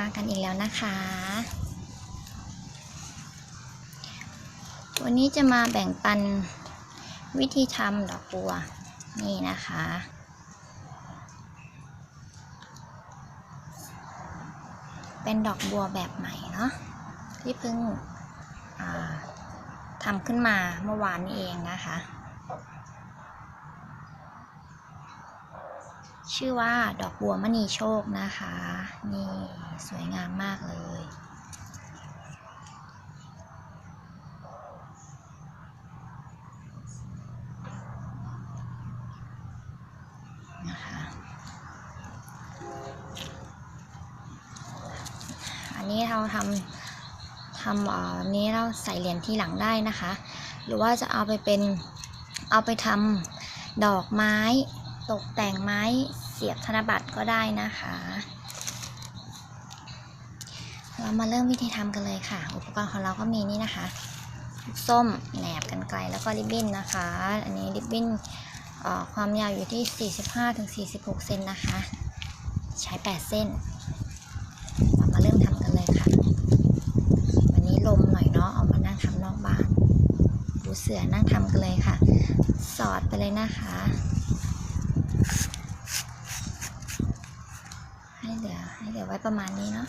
มากันอีกแล้วนะคะ วันนี้จะมาแบ่งปันวิธีทำดอกบัว นี่นะคะ เป็นดอกบัวแบบใหม่เนาะที่เพิ่งทำขึ้นมาเมื่อวานนี้เองนะคะ ชื่อว่าดอกบัวมณีโชคนะคะ นี่สวยงามมากเลยนะคะอันนี้เราทำทำเอ่ออันนี้เราใส่เหรียญที่หลังได้นะคะ หรือว่าจะเอาไปเป็นเอาไปทำดอกไม้ตกแต่งไม้ เสียบธนบัตรก็ได้นะคะ เรามาเริ่มวิธีทำกันเลยค่ะ อุปกรณ์ของเราก็มีนี่นะคะส้มแหนบกันไกลแล้วก็ริบบิ้นนะคะ อันนี้ริบบิ้นความยาวอยู่ที่ 45-46 เซนนะคะ ใช้ 8 เส้น เรามาเริ่มทำกันเลยค่ะ วันนี้ลมหน่อยเนาะ เอามานั่งทำนอกบ้าน ดูเสือนั่งทำกันเลยค่ะ สอดไปเลยนะคะ ให้ เหลือให้เหลือไว้ประมาณนี้เนาะ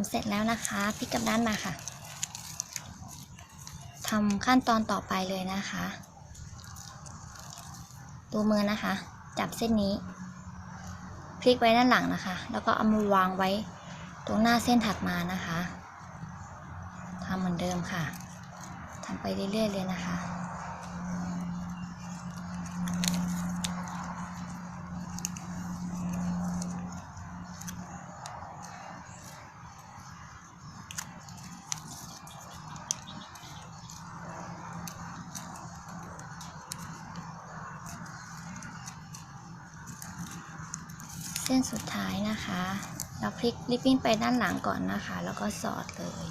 ำเสร็จแล้วนะคะพลิกกลับด้านมาค่ะทำขั้นตอนต่อไปเลยนะคะ ดูมือนะคะ จับเส้นนี้ พลิกไว้ด้านหลังนะคะ แล้วก็เอามาวางไว้ตรงหน้าเส้นถัดมานะคะทำเหมือนเดิมค่ะทำไปเรื่อยๆเลยนะคะ ส้นสุดท้ายนะคะ เราพลิกริบบิ้นไปด้านหลังก่อนนะคะ แล้วก็สอดเลย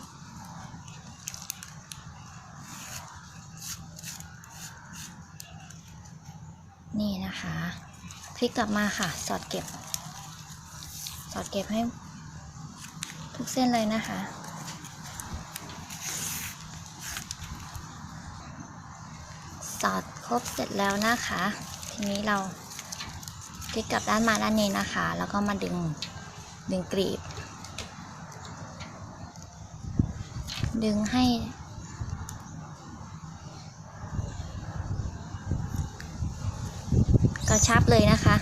นี่นะคะพลิกกลับมาค่ะ สอดเก็บ สอดเก็บให้ทุกเส้นเลยนะคะสอดครบเสร็จแล้วนะคะ ทีนี้เรา พลิกกลับด้านมาด้านนี้นะคะ แล้วก็มาดึงดึงกรีบ ดึงให้กระชับเลยนะคะ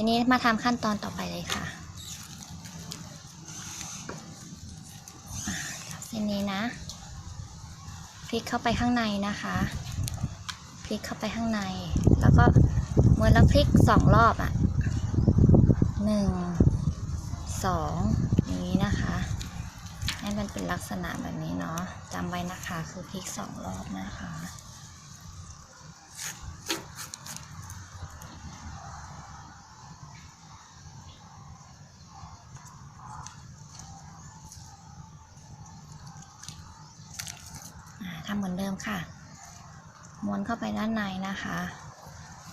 ทีนี้มาทำขั้นตอนต่อไปเลยค่ะเส้นนี้นะพลิกเข้าไปข้างในนะคะพลิกเข้าไปข้างใน แล้วก็เหมือนเราพลิกสองรอบอะ่ะหนึ่งสองอย่างนี้นะคะให้มันเป็นลักษณะแบบนี้เนาะจำไว้นะคะคือพลิกสองรอบนะคะ คะ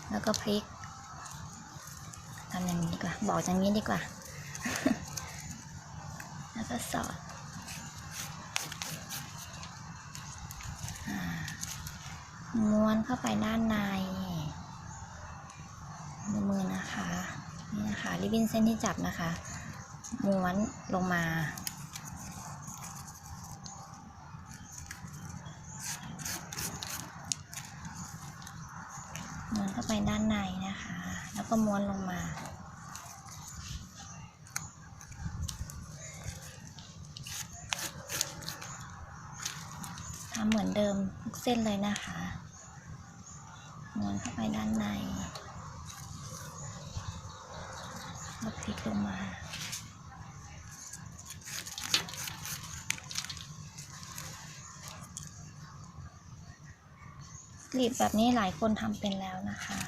แล้วก็พลิกทำอย่างนี้ดีกว่า บอกอย่างนี้ดีกว่า แล้วก็สอดม้วนเข้าไปด้านในดูมือนะคะ นี่นะคะ ริบบิ้นเส้นที่จับนะคะ ม้วนลงมา แล้วก็ม้วนลงมาทำเหมือนเดิมทุกเส้นเลยนะคะ ม้วนเข้าไปด้านในแล้วพลิกลงมาลีบแบบนี้หลายคนทำเป็นแล้วนะคะ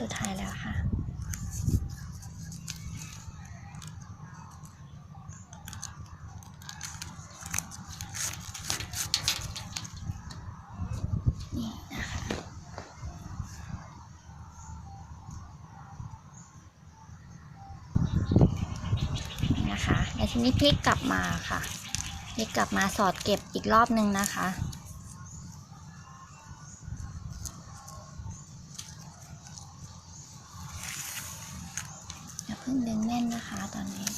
สุดท้ายแล้วค่ะ นี่นะคะนี่นะคะแล้วทีนี้พลิกกลับมาค่ะพลิกกลับมาสอดเก็บอีกรอบนึงนะคะ อย่าเพิ่งดึงแน่นนะคะตอนนี้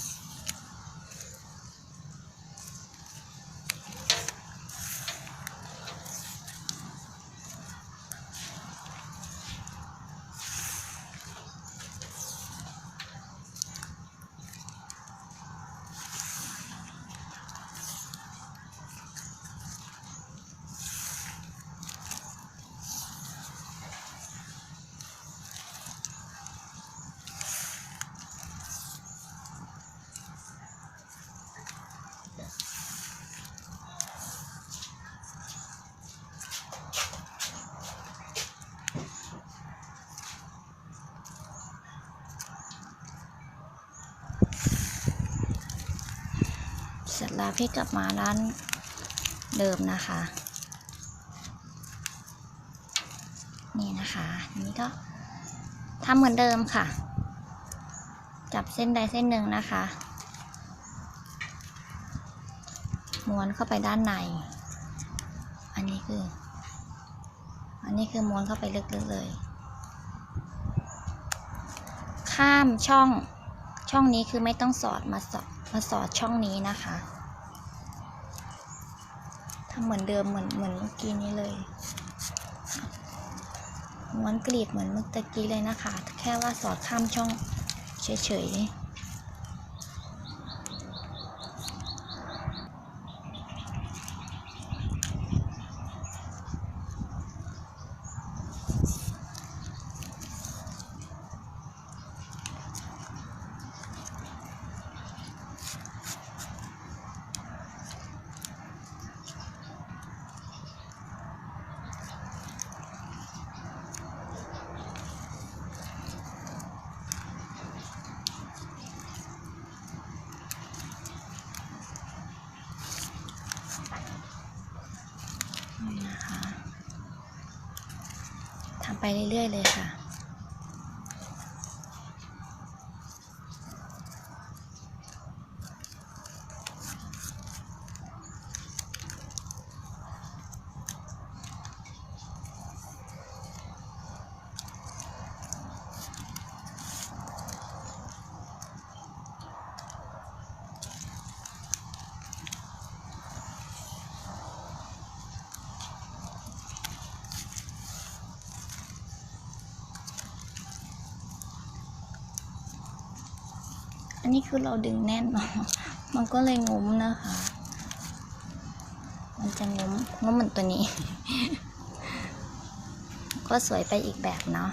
เสร็จแล้วพี่กลับมาด้านเดิมนะคะ นี่นะคะนนี้ก็ทำเหมือนเดิมค่ะ จับเส้นใดเส้นหนึ่งนะคะ ม้วนเข้าไปด้านใน อันนี้คือ อันนี้คือม้วนเข้าไปลึกๆเลย ข้ามช่องช่องนี้คือไม่ต้องสอดมาสอด มาสอดช่องนี้นะคะทำเหมือนเดิมเหมือนเหมือนเมื่อกี้นี้เลยม้วนกลีบเหมือนเมื่อกี้เลยนะคะ แค่ว่าสอดข้ามช่องเฉยๆ เรื่อยๆเลยค่ะ อันนี้คือเราดึงแน่นเนาะมันก็เลยงุ้มนะคะ มันจะงุ้มงุ้มเหมือนตัวนี้ ก็สวยไปอีกแบบเนาะ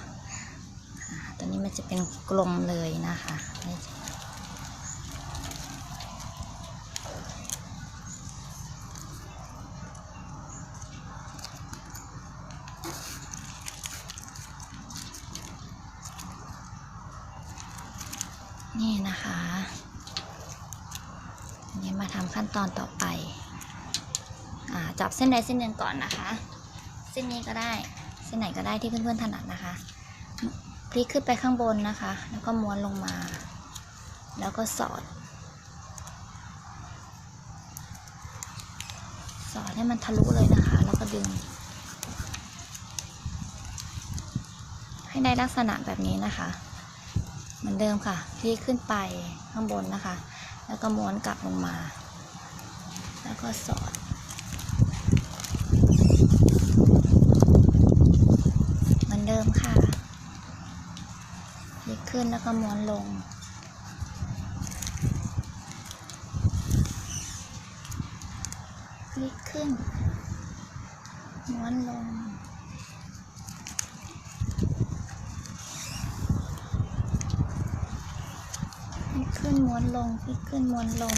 ตัวนี้มันจะเป็นกลมเลยนะคะไม่ใช่นี่นะคะทีนี้มาทำขั้นตอนต่อไปอ่าจับเส้น ใดเส้นหนึ่งก่อนนะคะ เส้นนี้ก็ได้ เส้นไหนก็ได้ที่เพื่อนๆถนัดนะคะ พลิกขึ้นไปข้างบนนะคะ แล้วก็ม้วนลงมา แล้วก็สอด สอดให้มันทะลุเลยนะคะ แล้วก็ดึง ให้ได้ลักษณะแบบนี้นะคะ เหมือนเดิมค่ะ พลิกขึ้นไปข้างบนนะคะ แล้วก็ม้วนกลับลงมา แล้วก็สอด เห มือนเดิมค่ะพลิกขึ้นแล้วก็ม้วนลง พลิกขึ้น ม้วนลง พลิกขึ้นม้วนลง พลิกขึ้นม้วนลง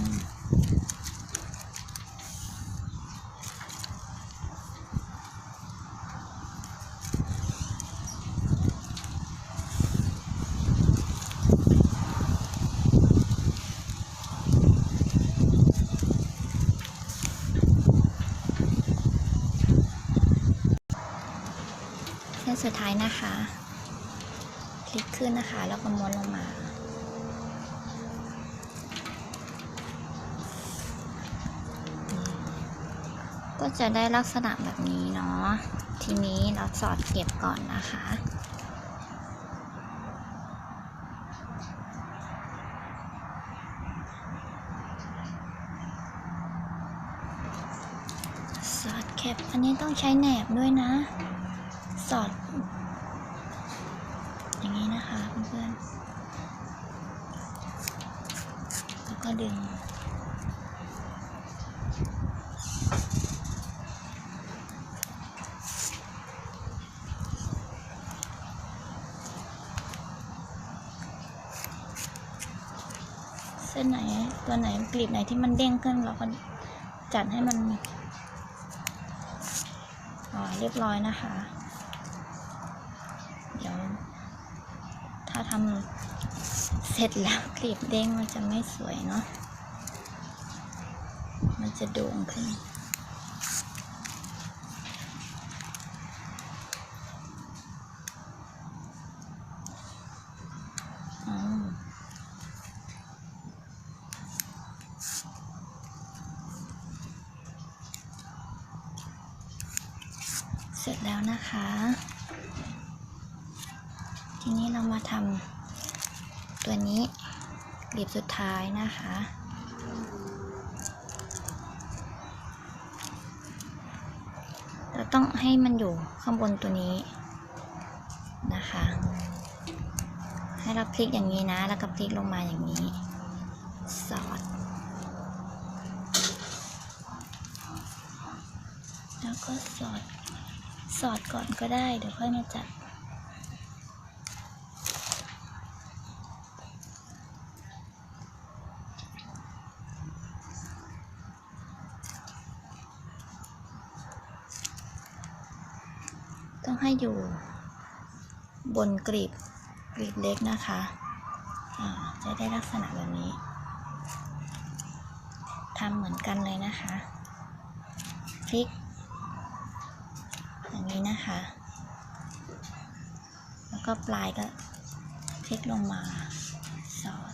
นสุดท้ายนะคะพลิกขึ้นนะคะ แล้วก็ม้วนลงมา ก็จะได้ลักษณะแบบนี้เนาะ ทีนี้เราสอดเก็บก่อนนะคะสอดเก็บอันนี้ต้องใช้แหนบด้วยนะ สอด อย่างนี้นะคะเพื่อนๆแล้วก็ดึง เส้นไหนตัวไหนกลีบไหนที่มันเด้งขึ้นเราก็จัดให้มันอ่าเรียบร้อยนะคะ เดี๋ยว ถ้าทำเสร็จแล้วกลีบเด้งมันจะไม่สวยเนาะมันจะโด่งขึ้น อ๋อ เสร็จแล้วนะคะ ทีนี้เรามาทำตัวนี้กลีบ สุดท้ายนะคะ เราต้องให้มันอยู่ข้างบนตัวนี้นะคะ ให้เราพลิกอย่างนี้นะ แล้วก็พลิกลงมาอย่างนี้ สอด แล้วก็สอด สอดก่อนก็ได้ เดี๋ยวค่อยมาจัด ต้องให้อยู่บนกรีบกรีบเล็กนะคะจะได้ลักษณะแบบนี้ทำเหมือนกันเลยนะคะพลิกอย่างนี้นะคะ แล้วก็ปลายก็พลิกลงมาสอด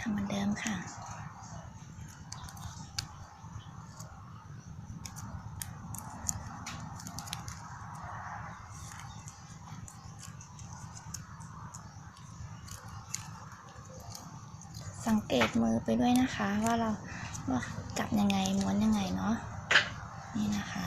ทำเหมือนเดิมค่ะ สังเกตมือไปด้วยนะคะ ว่าเราว่าจับยังไงม้วนยังไงเนาะนี่นะคะ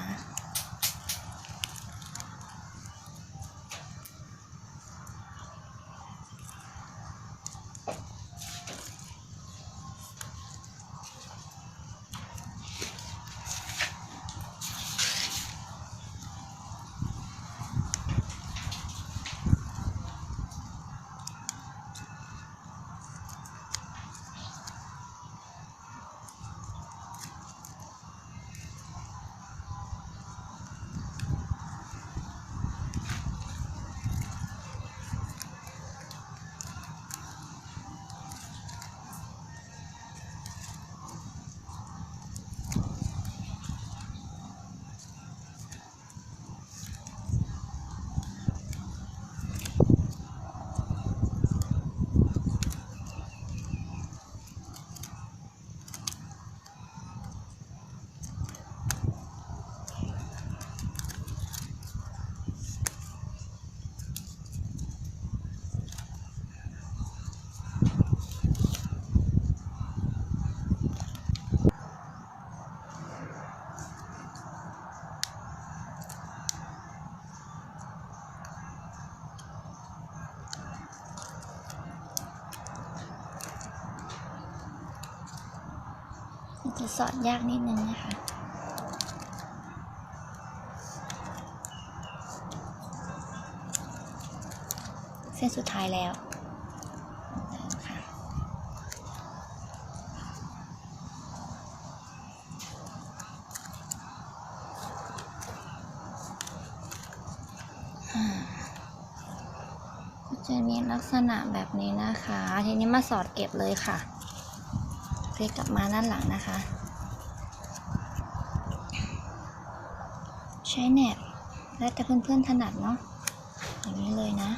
น จะสอดยากนิดนึงนะคะ เส้นสุดท้ายแล้วค่ะอ่าก็จะมีลักษณะแบบนี้นะคะ ทีนี้มาสอดเก็บเลยค่ะ พลิกกลับมาด้านหลังนะคะ ใช้แหนบ แล้วแต่เพื่อนๆถนัดเนาะอย่างนี้เลยนะ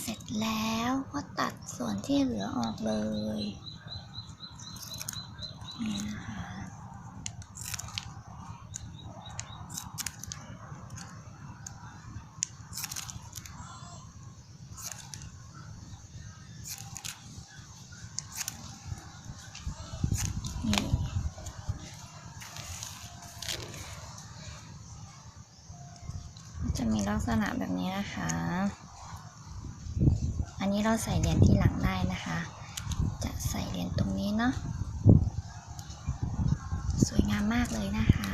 เสร็จแล้วก็ตัดส่วน ที่เหลือออกเลยนี่นะคะนี่จะมีลักษณะแบบนี้นะคะ นนี้เราใส่เหรียญที่หลังได้นะคะ จะใส่เหรียญตรงนี้เนาะ สวยงามมากเลยนะคะ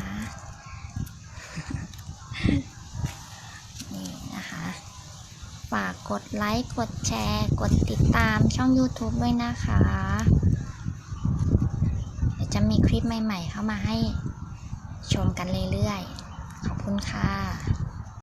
นี่นะคะ ฝากกดไลค์ กดแชร์ กดติดตามช่อง YouTube ด้วยนะคะ เดี๋ยวจะมีคลิปใหม่ๆเข้ามาให้ชมกันเรื่อยๆ ขอบคุณค่ะ